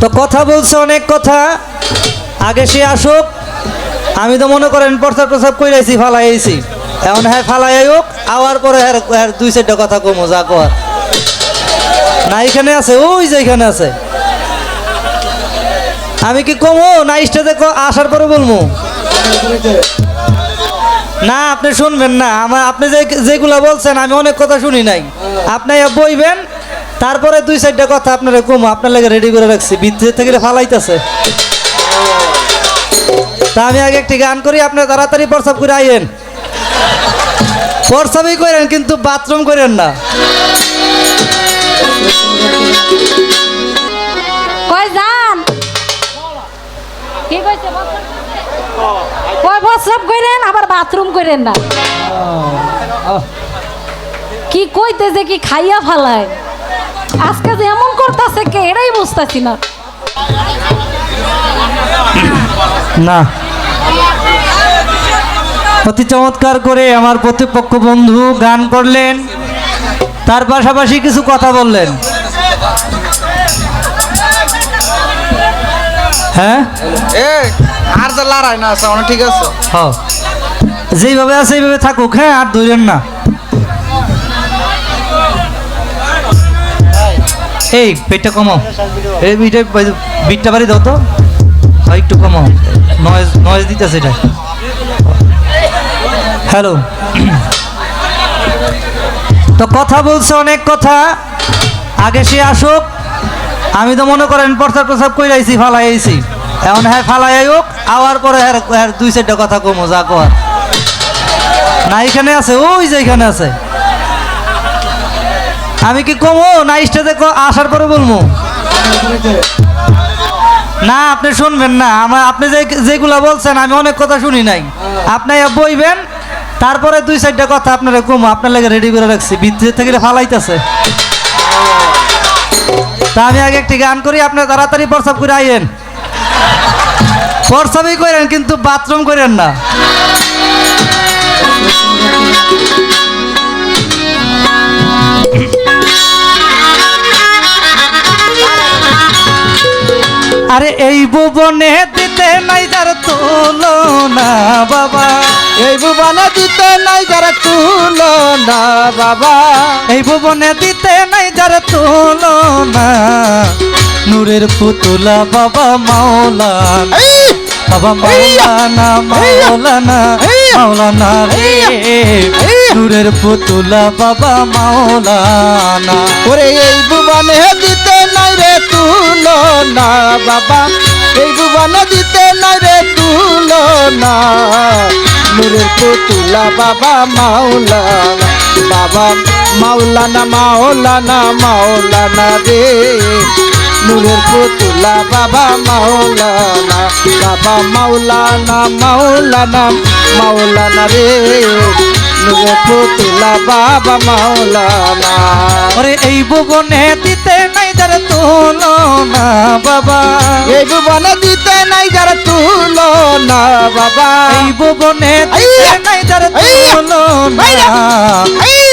তো কথা বলছে অনেক কথা। আগে সে আসুক, আমি তো মনে করেন প্রস্তাব প্রস্তাব ফালাই আইছি এখন হ্যাঁ ফালাই আইক আওয়ার পরে হ্যাঁ হ্যাঁ দুই চারটা কথা কমো, যা কর। না এখানে আছে, ওই যে এখানে আছে। আমি কি কমো, না স্টেজে আসার পরে বলব না, আপনি শুনবেন না, আমার আপনি যে যেগুলো বলছেন, আমি অনেক কথা শুনি নাই। আপনি বইবেন তারপরে দুই চারটা কথা আপনারা কমো আপনার লাগে রেডি করে রাখছি। বিদ্যুৎ থেকে ফালাইতেছে। তা আমি আগে একটি গান করি আপনার তাড়াতাড়ি প্রস্তাব করে আইয়েন। প্রস্তাবই করেন কিন্তু বাথরুম করেন না। কই যান? কি কইছে কই প্রস্রাব কইরেন আবার বাথরুম না। কি কইতে যে কি খাইয়া ফালায়? আজকে যে এমন করতেছে কে এটাই বুঝতেছি না। না। অতি চমৎকার করে আমার প্রতিপক্ষ বন্ধু গান করলেন। তার পাশাপাশি কিছু কথা বললেন। হ্যাঁ? এ আর তো লড়াই না আছে ঠিক আছে। হ যেইভাবে আছে এইভাবে থাকুক। হ্যাঁ আর ধরেন না। এই পেটটা কমাও। এই বিটটা বিটটা বাড়ি দাও তো। একটু কমাও। নয়েজ নয়েজ দিতেছে এটা। হ্যালো তো কথা বলছে অনেক কথা। আগে সে আসুক। আমি তো মনে করেন প্রস্তাব প্রস্তাব কইরাইছি ফালাই আইছি এখন হ্যাঁ ফালাই আইক আওয়ার পরে হ্যাঁ হ্যাঁ দুই চারটা কথা কমো, যা কর না, এখানে আছে, ওই যে এখানে আছে। আমি কি কমো? না, স্টেজে আসার পরে বলব না, আপনি শুনবেন না। আমার আপনি যে যেগুলো বলছেন, আমি অনেক কথা শুনি নাই। আপনি বইবেন, তারপরে দুই চারটা কথা আপনারা কমো। আপনার লাগে রেডি করে রাখছি। বিদ্যুৎ থেকে ফালাইতেছে। তা আমি আগে একটি গান করি আপনার তাড়াতাড়ি প্রস্তাব করে আইয়েন। প্রস্তাবই করেন, কিন্তু বাথরুম করেন না। আরে এই ভুবনে দিতে নাই যার তুলনা বাবা। এই ভুবনে দিতে নাই যারা তুলো না বাবা। এই ভুবনে দিতে নাই যার তুলনা নূরের পুতুলা বাবা মাওলানা। এই, বাবা মাওলানা মাওলানা মাওলানা রে। নূরের পুতুলা বাবা মাওলানা। ওরে এই ভুবনে দিতে রে তুলো না, বাবা। এই ভুবনে দিতে নাই রে তুলো না। নূরের পুতুলা বাবা মাওলানা বাবা মাওলানা মাওলানা মাওলানা রে। নূরের পুতুলা বাবা মাওলানা। বাবা মাওলানা মাওলানা মাওলানা রে। পুতুলা বাবা মাওলানা। ওরে এই ভুবনে দিতে নাই যার তুলনা বাবা। এই ভুবনে দিতে নাই যারা তুলো না বাবা। এই ভুবনে দিতে নাই যার তুলনা।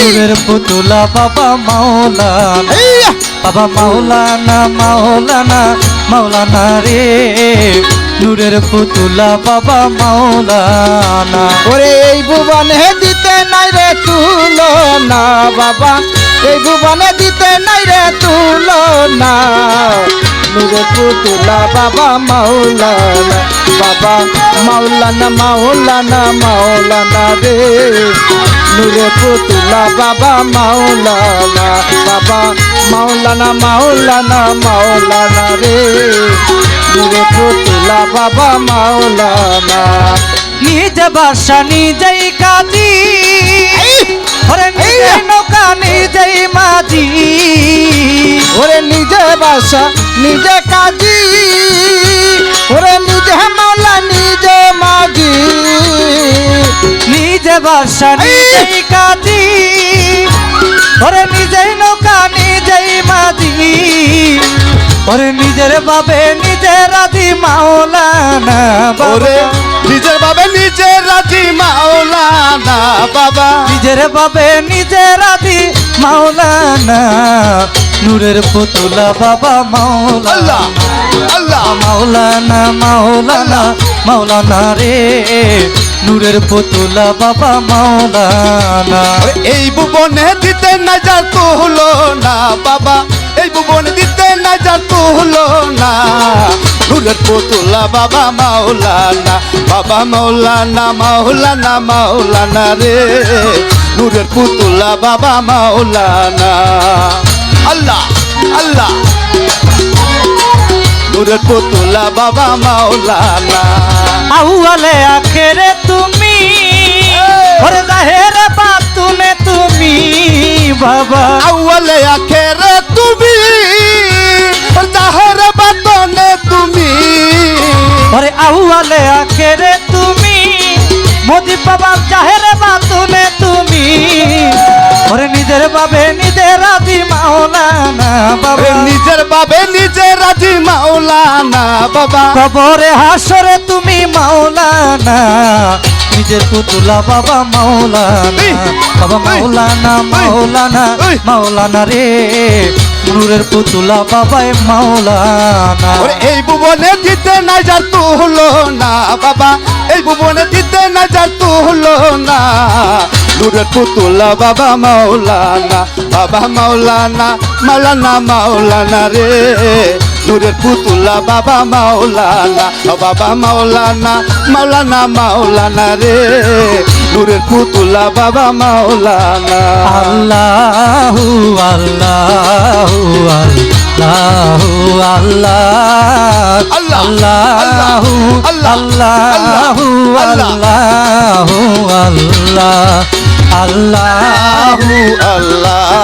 নূরের পুতুলা বাবা মাওলানা। বাবা মাওলানা মাওলানা মাওলানা রে। নূরের পুতুলা বাবা মাওলানা। ওরে এই ভুবনে দিতে নাই রে তুলো না বাবা, এই ভুবনে দিতে নাই রে তুলো না নুরে পুতুলা বাবা মাওলানা বাবা মাওলানা মাওলানা মাওলানা রে। নুরে পুতুলা বাবা মাওলানা বাবা মাওলানা মাওলানা মাওলানা রে। নুরে পুতুলা বাবা মাওলানা। নিজ বাসা নিজেই কাজী। ওরে নিজে নৌকা নিজেই মাঝি। ওরে নিজে বাসা নিজে কাজী। ওরে নিজে মাওলা নিজে মাঝি। নিজে বাসা নিজেই কাজী। ওরে নিজেই নৌকা নিজেই মাঝি। ওরে নিজের বাবে নিজের রাজি মাওলানা ওরে বাবা নিজের বাবে নিজে রাজি মাওলানা বাবা। নিজের বাবে নিজের রাজি মাওলানা নূরের পুতুলা বাবা মাওলানা। আল্লাহ মাওলানা মাওলানা মাওলানা রে নূরের পুতুলা বাবা মাওলানা। এই ভুবনে দিতে না যা তো হলো না বাবা। এই ভুবনে দিতে না যা তো হলো না। নূরের পুতুলা বাবা মাওলানা বাবা মাওলানা মাওলানা মাওলানা রে। নূরের পুতুলা বাবা মাওলানা। আল্লাহ আল্লাহ। নূরের পুতুলা বাবা মাওলানা। আউয়ালে আখেরে তুমি ওরে জাহেরে বাতুনে তুমি। বাবা। আউয়ালে আখেরে তুমি জাহর বাতনে তুমি। ওরে আউয়ালে আখেরে তুমি মোদি বাবার জাহেরে বাতুনে তুমি। ওরে নিজের বাবে নিজের আদি মাওলানা বাবা। নিজের বাবে নিজে রাজি মাওলানা বাবা। কবরে হাসরে তুমি মাওলানা। নিজের পুতুলা বাবা মাওলানা। বাবা মাওলানা মাওলানা মাওলানা রে। নূরের পুতুলা বাবাই মাওলানা। এই ভুবনে দিতে না যা তু হলো না বাবা। এই ভুবনে দিতে না যা তু হলো না নূরের পুতুলা বাবা মাওলানা বাবা মাওলানা মাওলানা মাওলানা রে। নূরের পুতুলা বাবা মাওলানা ও বাবা মাওলানা মাওলানা মাওলানা রে। নূরের পুতুলা বাবা মাওলানা। আল্লাহু আল্লাহ আল্লাহ, আল্লাহু। আল্লাহ, আল্লাহু আল্লাহু আল্লাহ আল্লাহু আল্লাহু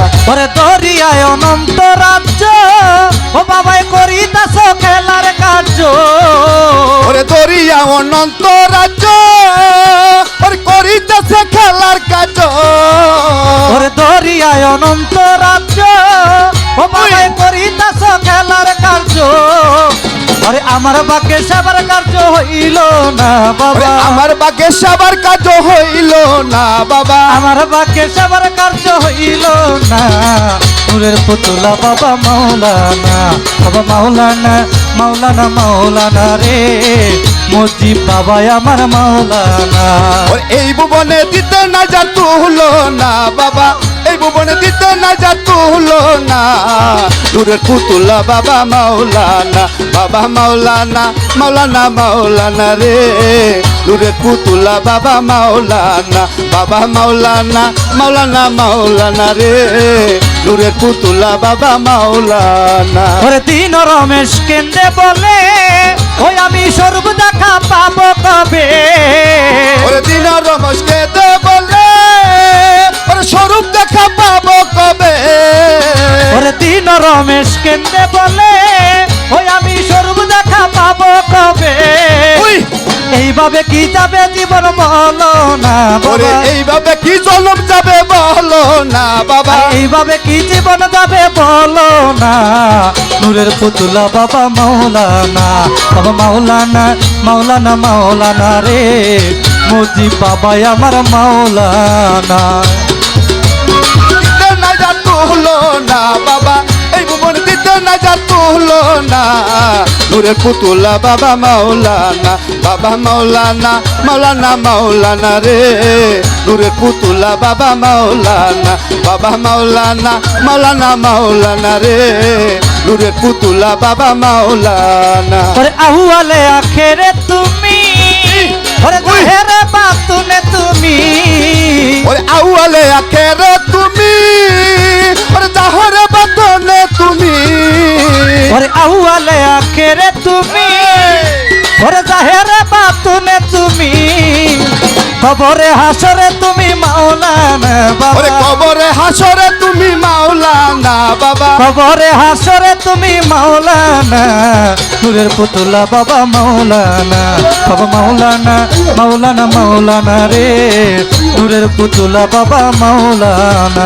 অনন্ত রাজ্য করিতেছে খেলার কাজ। ওরে দরিয়ায় অনন্ত রাজ্য বাবাই খেলার কার্য। ওরে আমার বাকে সেবার কার্য হইল না বাবা। আমার বাগে সবার কাজ হইল না বাবা। আমার বাকে সেবার কার্য হইল না। নূরের পুতুলা বাবা মাওলানা বাবা মাওলানা মাওলানা মাওলানা রে। মজিব বাবা আমার মাওলানা। এই ভুবনে দিতে না যা তু হলো না বাবা। ভুবনে দিতে না যা তু হলো না। নূরের পুতুলা বাবা মাওলানা বাবা মাওলানা মাওলানা মাওলানা রে। নূরের পুতুলা বাবা মাওলানা বাবা মাওলানা মাওলানা মাওলানা রে। নূরের পুতুলা বাবা মাওলানা। ওরে দিন রমেশ কেন্দ্রে বলে ওই আমি স্বরূপ দেখা পাবো কবে? ওরে দিন রমসকে দে বলে ওরে স্বরূপ দেখা পাবো কবে? ওরে দিন রমেশ কেন্দ্রে বলে ওই আমি স্বরূপ দেখা পাবো কবে! এইভাবে কি যাবে জীবন বলো না ওরে বাবা এইভাবে কি জনম যাবে বলো না বাবা। এইভাবে কি জীবন যাবে বলো না। নূরের পুতুলা বাবা মাওলানা বাবা মাওলানা মাওলানা মাওলানা রে। মুজিব বাবা আমার মাওলানা। না যা তুহলো না বাবা এই ভুবন দিতে না যা তুহলো না নূরের পুতুলা বাবা মাওলানা বাবা মাওলানা মাওলানা মাওলানা রে। নূরের পুতুলা বাবা মাওলানা বাবা মাওলানা মাওলানা মাওলানা রে। নূরের পুতুলা বাবা মাওলানা। আহুয়ালে আখেরে তুমি ওরে দুহেরে বাতুনে তুমি। ওরে আউয়ালে আখেরে তুমি। ওরে জাহরে বাতনে তুমি। ওরে আহুয়ালে আখেরে তুমি। কবরে হাসরে তুমি মাওলানা বাবা। কবরে হাসরে তুমি মাওলানা বাবা। কবরে হাসরে তুমি মাওলানা। নূরের পুতুলা বাবা মাওলানা। বাবা মাওলানা মাওলানা মাওলানা রে। নূরের পুতুলা বাবা মাওলানা।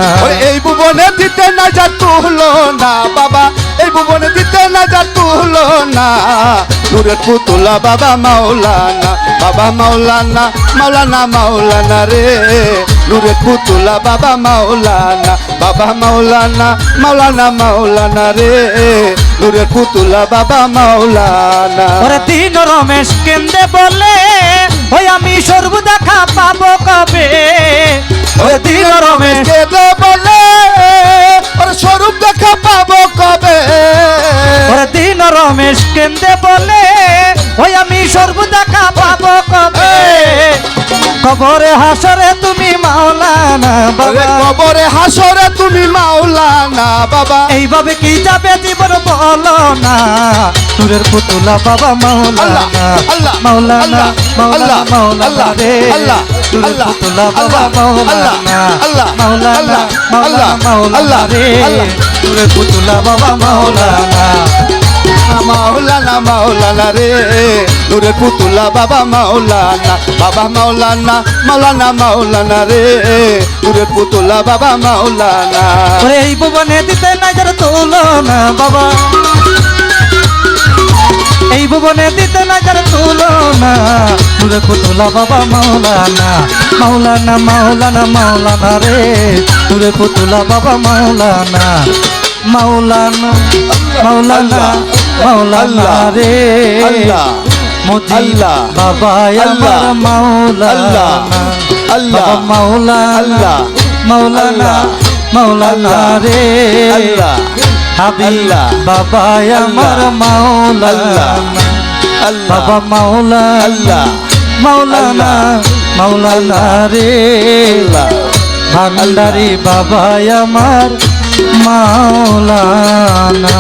এই ভুবনে দিতে না যা তুহলো না বাবা, এই ভুবনে দিতে না যা তুহলো না। নূরের পুতুলা বাবা মাওলানা বাবা মাওলানা মাওলানা মাওলানা রে। নূরের পুতুলা বাবা মাওলানা বাবা মাওলানা মাওলানা মাওলানা রে। নূরের পুতুলা বাবা মাওলানা। ওরে তিন রমেশ কেন্দ্রে বলে ওই আমি সর্ব দেখা পাবো কবে? ওরে তিন রমেশ কেঁদে বলে ওরে স্বরূপ দেখা পাবো কবে? ওরে তিন রমেশ কেন্দ্রে বলে ওই আমি সর্ব দেখা পাবো কবে কবরে হাসরে মাওলানা বাবা। কবরে হাসরে তুমি মাওলানা বাবা। এইভাবে কি যাবে জীবন বলো না। নূরের পুতুলা বাবা মাওলানা। আল্লাহ, মাওলানা মাওলানা আল্লাহ, মাওলানা আল্লাহ, রে। নূরের পুতুলা বাবা মাওলানা। মাওলানা মাওলানা মাওলানা রে। নূরের পুতুলা বাবা মাওলানা। মাওলানা মাওলানা রে। নূরের পুতুলা বাবা মাওলানা বাবা মাওলানা মাওলানা মাওলানা রে। নূরের পুতুলা বাবা মাওলানা। ওরে এই ভুবনে দিতে না যারা তোলো না বাবা। এই ভুবনে দিতে না যারা তোলো না নূরের পুতুলা বাবা মাওলানা মাওলানা মাওলানা মাওলানা রে। নূরের পুতুলা বাবা মাওলানা মাওলানা মাওলানা। মাওলানা রে। আল্লাহ, মোদি আল্লাহ, বাবা আল্লাহ, মাওলানা। আল্লাহ, মাওলানা আল্লাহ, মাওলানা মাওলানা রে। আল্লাহ, হাবিব আল্লাহ, বাবা আমার মাওলানা। আল্লাহ বাবা মাওলানা আল্লাহ মাওলানা মাওলানা রে। ভান্ডারি বাবা আমার মাওলানা।